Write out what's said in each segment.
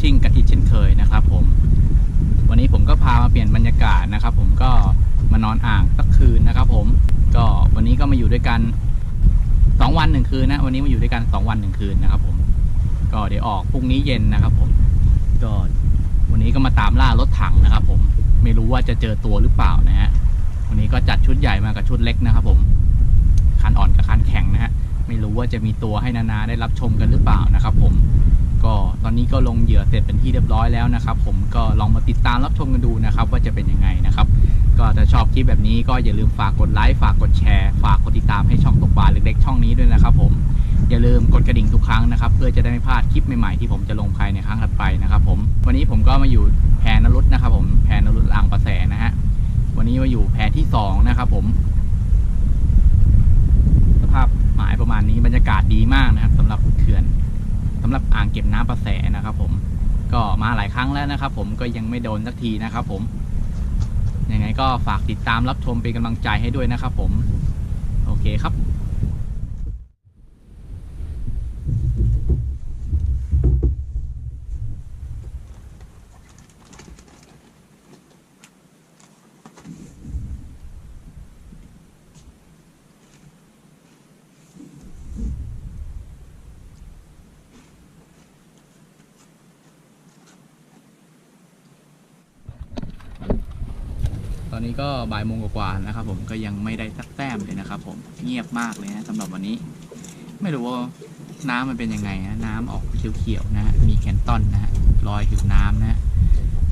ชิ่งกันอีกเช่นเคยนะครับผม วันนี้ผมก็พามาเปลี่ยนบรรยากาศนะครับ ผมก็มานอนอ่างสักคืนนะครับ ผมก็วันนี้ก็มาอยู่ด้วยกันสองวันหนึ่งคืนนะวันนี้มาอยู่ด้วยกันสองวันหนึ่งคืนนะครับ ผม ก็เดี๋ยวออกพรุ่งนี้เย็นนะครับ ผมก็วันนี้ก็มาตามล่ารถถังนะครับ ผมไม่รู้ว่าจะเจอตัวหรือเปล่านะฮะวันนี้ก็จัดชุดใหญ่มากับชุดเล็กนะครับ ผมคันอ่อนกับคันแข็งนะฮะไม่รู้ว่าจะมีตัวให้นานาได้รับชมกันหรือเปล่านะครับ ผม ก็ตอนนี้ก็ลงเหยื่อเสร็จเป็นที่เรียบร้อยแล้วนะครับ ผมก็ลองมาติดตามรับชมกันดูนะครับ ว่าจะเป็นยังไงนะครับ ก็ถ้าชอบคลิปแบบนี้ก็อย่าลืมฝากกดไลค์ฝากกดแชร์ฝากกดติดตามให้ช่องตกปลาเล็กๆช่องนี้ด้วยนะครับผมอย่าลืมกดกระดิ่งทุกครั้งนะครับ เพื่อจะได้ไม่พลาดคลิปใหม่ๆที่ผมจะลงภายในครั้งถัดไปนะครับผมวันนี้ผมก็มาอยู่แพนรุตนะครับ ผมแพนรุตอ่างประแสนะฮะวันนี้มาอยู่แพที่สองนะครับผม สภาพหมายประมาณนี้บรรยากาศดีมากนะครับสำหรับเขื่อน สำหรับอ่างเก็บน้ำประแสนะครับ ผม ก็มาหลายครั้งแล้วนะครับ ผมก็ยังไม่โดนสักทีนะครับ ผมยังไงก็ฝากติดตามรับชมเป็นกำลังใจให้ด้วยนะครับ ผม โอเคครับ ต อนนี้ก็บ่ายโมงกว่าๆนะครับผมก็ยังไม่ได้สักแต้มเลยนะครับผมเงียบมากเลยนะสำหรับวันนี้ ไม่รู้ว่าน้ำมันเป็นยังไงนะน้ำออกเขียวๆนะฮะมีแคนตอนนะฮะลอยถึงน้ำนะฮะ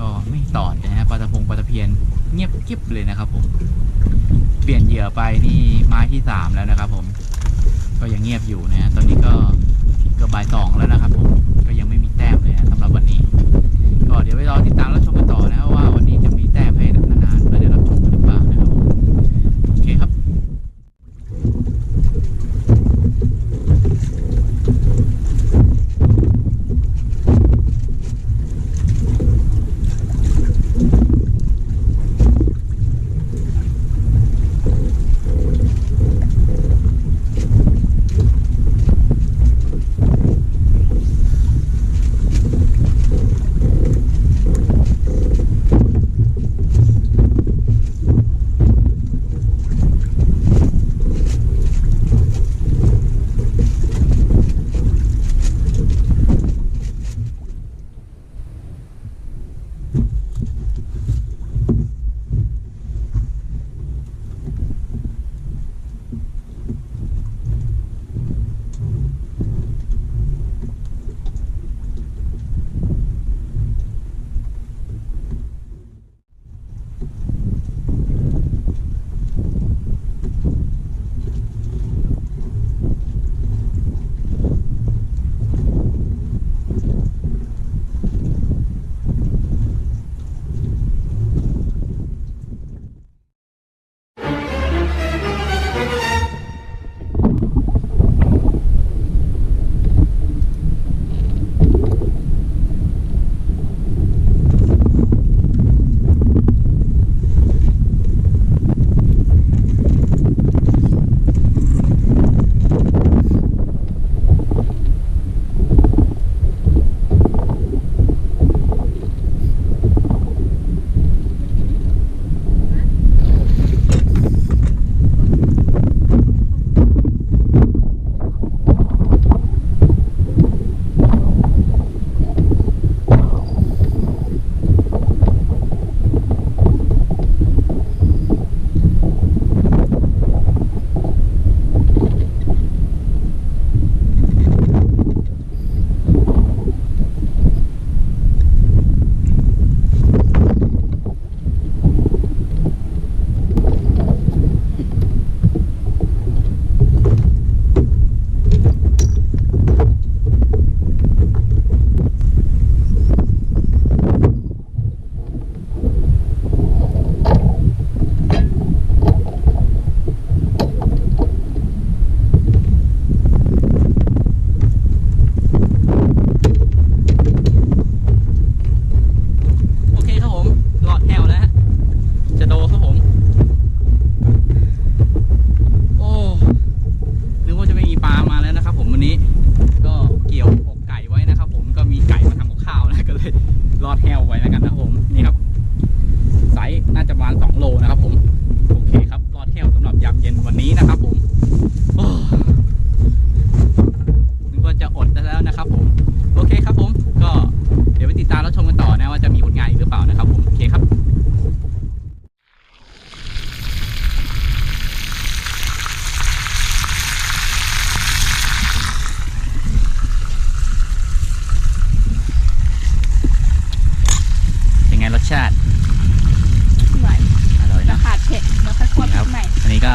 ก็ไม่ตอดนะฮะปลาตะพงปลาตะเพียนเงียบกิ๊บเลยนะครับผม เปลี่ยนเหยื่อไปนี่ไม้ที่สามแล้วนะครับ ผม ก็ยังเงียบอยู่นะฮะตอนนี้ก็เกือบบ่ายสองแล้วนะครับ ผมก็ยังไม่มีแต้มเลยนะสำหรับวันนี้ ก็เดี๋ยวไปรอติดตามรับชมกันต่อนะว่าวันนี้จะมีแต้มใ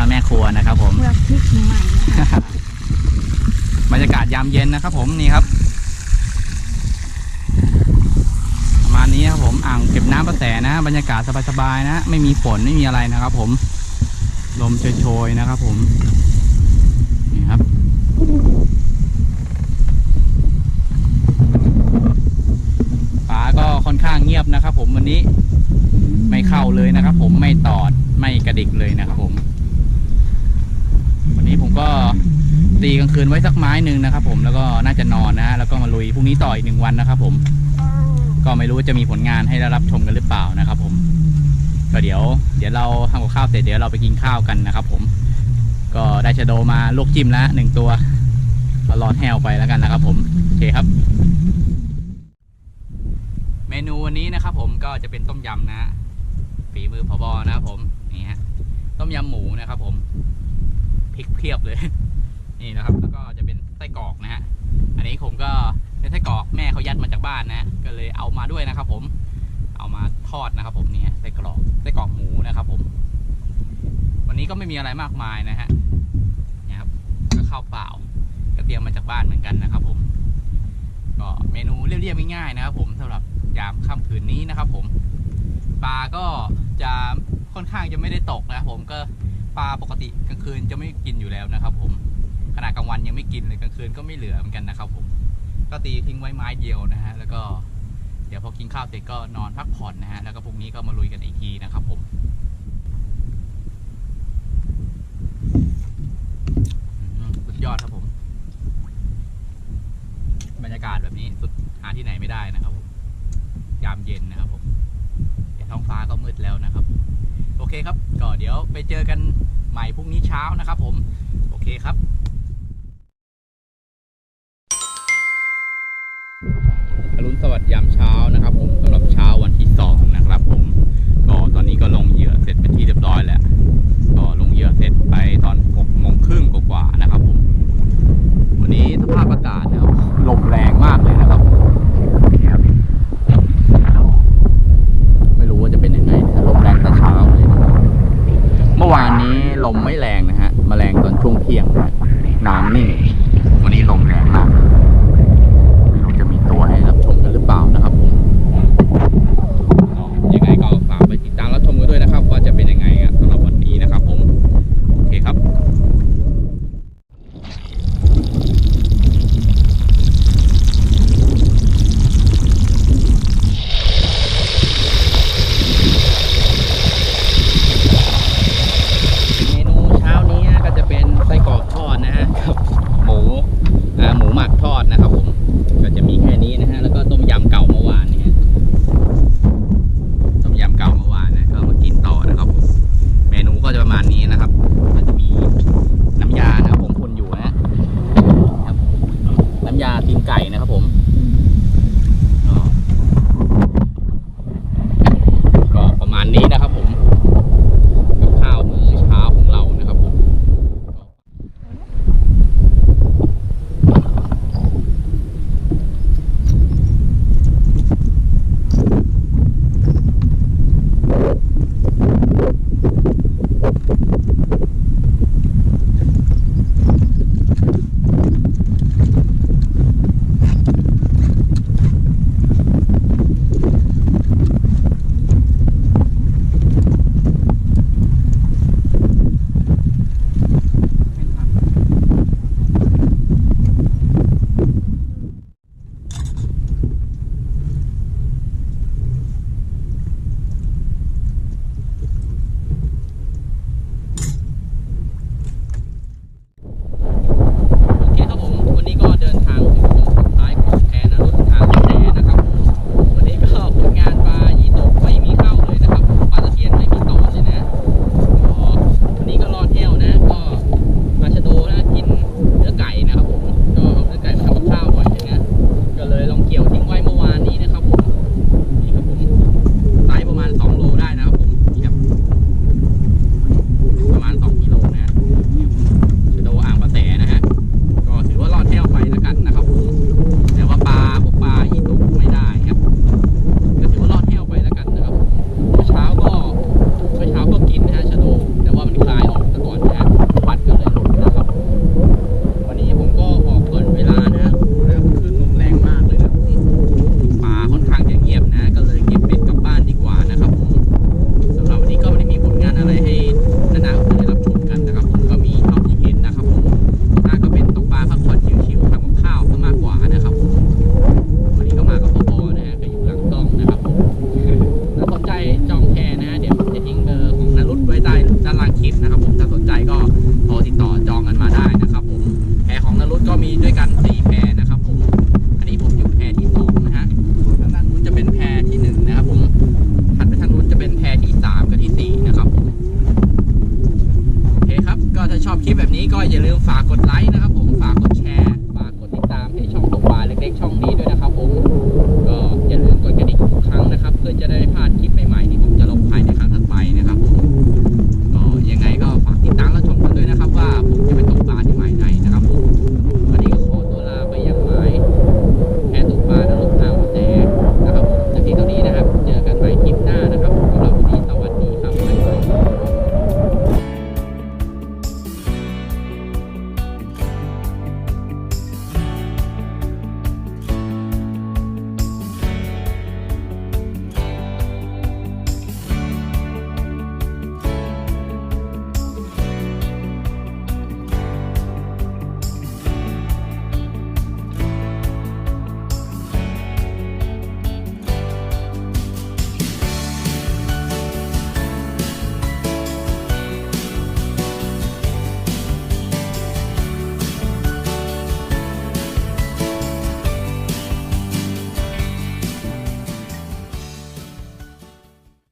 แม่ครัวนะครับ ผมเลือกพริกใหม่นะคะบรรยากาศยามเย็นนะครับ ผมนี่ครับประมาณนี้ครับผมอ่างเก็บน้ำประแสนะ บรรยากาศสบายๆนะ ไม่มีฝนไม่มีอะไรนะครับ ผมลมโชยๆนะครับ ผมนี่ครับป่าก็ค่อนข้างเงียบนะครับ ผมวันนี้ไม่เข้าเลยนะครับ ผมไม่ตอดไม่กระดิกเลยนะครับผมวั นนี้ผมก็ตีกลางคืนไว้สักไม้หนึ่งนะครับ ผมแล้วก็น่าจะนอนนะฮะแล้วก็มาลุยพรุ่งนี้ต่ออีกหนึ่งวันนะครับผมก็ไม่รู้ว่าจะมีผลงานให้ได้รับชมกันหรือเปล่านะครับผมก็เดี๋ยว เดี๋ยวเราทำกับข้าวเสร็จเดี๋ยวเราไปกินข้าวกันนะครับ ผมก็ได้ชะโดมาลวกจิ้มแล้วหนึ่งตัวก็รอแห้วไปแล้วกันนะครับ ผมโอเคครับ เมนูวันนี้นะครับ ผมก็จะเป็นต้มยำนะฮะฝีมือพอบอนะครับผมนี่ฮะต้มยำหมูนะครับ ผม พริกเพียบเลย นี่นะครับ แล้วก็จะเป็นไส้กรอกนะฮะ อันนี้ผมก็เป็นไส้กรอกแม่เขายัดมาจากบ้านนะก็เลยเอามาด้วยนะครับ ผม เอามาทอดนะครับ ผมนี่ฮะไส้กรอกไส้กรอกหมูนะครับ ผม วันนี้ก็ไม่มีอะไรมากมายนะฮะนี่ครับก็ข้าวเปล่า ก็เตรียมมาจากบ้านเหมือนกันนะครับ ผม ก็เมนูเรียบๆง่ายๆนะครับ ผมสำหรับยามค่ำคืนนี้นะครับ ผมปลาก็จะค่อนข้างจะไม่ได้ตกนะครับผมก็ ปลาปกติกลางคืนจะไม่กินอยู่แล้วนะครับ ผมขณะกลางวันยังไม่กินเลยกลางคืนก็ไม่เหลือเหมือนกันนะครับผมก็ตีทิ้งไว้ไม้เดียวนะฮะแล้วก็เดี๋ยวพอกินข้าวเสร็จก็นอนพักผ่อนนะฮะแล้วก็พรุ่งนี้ก็มาลุยกันอีกทีนะครับผมสุดยอดครับผม บรรยากาศแบบนี้สุดหาที่ไหนไม่ได้นะครับผมยามเย็นนะครับผมท้องฟ้าก็มืดแล้วนะครับ โอเคครับ ก็เดี๋ยวไปเจอกัน ใหม่พรุ่งนี้เช้านะครับผมโอเคครับอรุณสวัสดิ์ยามเช้านะครับผม